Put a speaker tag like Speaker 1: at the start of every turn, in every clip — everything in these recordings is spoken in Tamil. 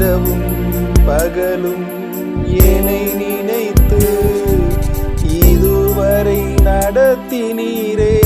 Speaker 1: இரவும் பகலும் என்னை நினைத்து இதுவரை நடத்தினீரே.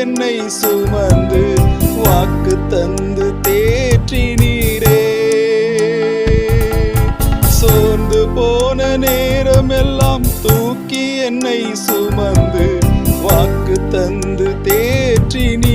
Speaker 1: என்னை சுமந்து வாக்கு தந்து தேற்றி நீரே சோர்ந்து போன நேரம் எல்லாம் தூக்கி என்னை சுமந்து வாக்கு தந்து தேற்றினீரே.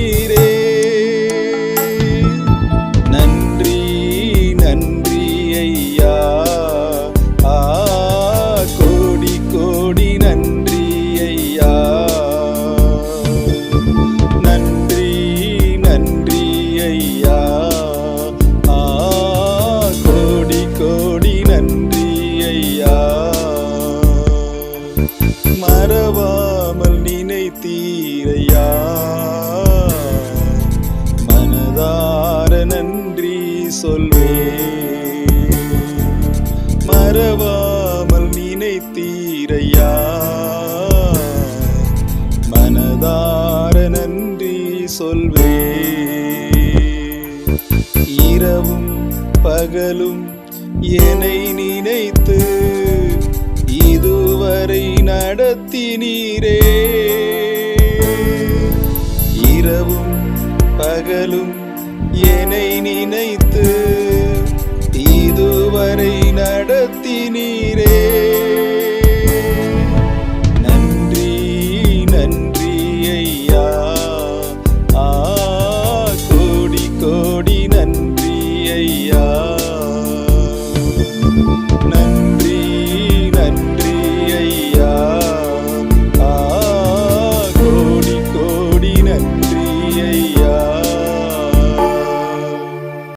Speaker 1: ஐயா. மனதார நன்றி சொல்வே மறவாமல் நினைத்தீரையா. மனதார நன்றி சொல்வே இரவும் பகலும் என்னை நினைத்து இதுவரை நடத்தினீரே. இரவும் பகலும் என்னை நினைத்து இதுவரை நடத்தினீரே.